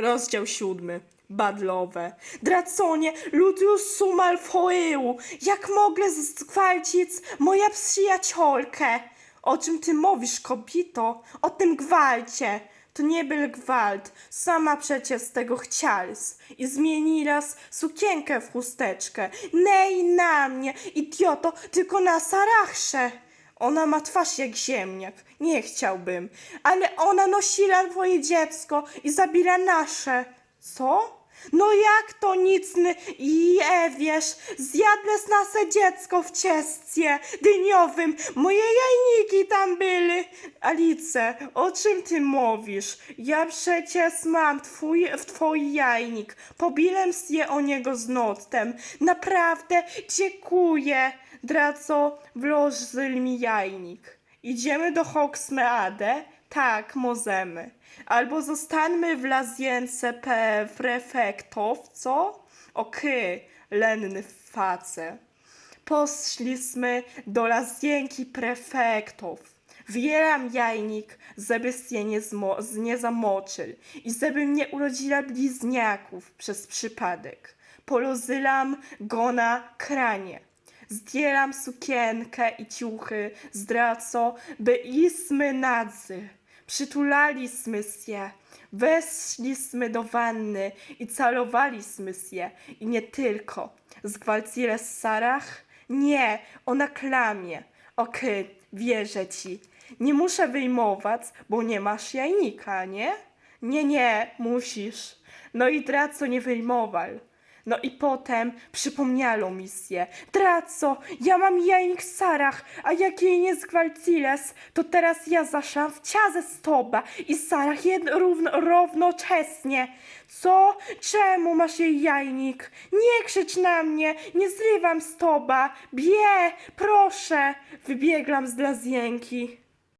Rozdział siódmy. Badlowe. Draconie, Ludius sumal foeu. Jak mogę zgwałcić moja przyjaciolkę? O czym ty mówisz, kobito? O tym gwalcie. To nie był gwalt. Sama przecież tego chciałeś. I zmieniłaś sukienkę w chusteczkę. Nej na mnie, idioto, tylko na sarachsze. Ona ma twarz jak ziemniak. Nie chciałbym. Ale ona nosiła twoje dziecko i zabiera nasze. Co? No jak to nic nie je, wiesz, zjadłeś nasze dziecko w ciestcie dyniowym, moje jajniki tam były. Alice, o czym ty mówisz? Ja przecież mam twój, w twój jajnik, pobiłem się o niego z noctem. Naprawdę dziękuję. Draco, włożył mi jajnik. Idziemy do Hogsmeade? Tak, możemy. Albo zostańmy w lazience prefektów, co? Okej, lenny face. Poszliśmy do lazienki prefektów. Wieram jajnik, żeby się nie, nie zamoczył i żebym nie urodziła bliźniaków przez przypadek. Poluzylam go na kranie. Zdjęłam sukienkę i ciuchy z draco, by ismy nadzy. Przytulaliśmy się, weszliśmy do wanny i calowaliśmy się. I nie tylko. Zgwałcile Sarach? Nie, ona klamie. Okej, wierzę ci. Nie muszę wyjmować, bo nie masz jajnika, nie? Nie, nie, musisz. No i Draco nie wyjmował. No i potem przypomniało mi się. Draco, ja mam jajnik Sarach, a jak jej nie zgwałciles, to teraz ja zaszłam w ciazę z toba i Sarach jed równo, równocześnie. Co? Czemu masz jej jajnik? Nie krzycz na mnie, nie zrywam z toba. Bie, proszę. Wybiegłam z lazienki.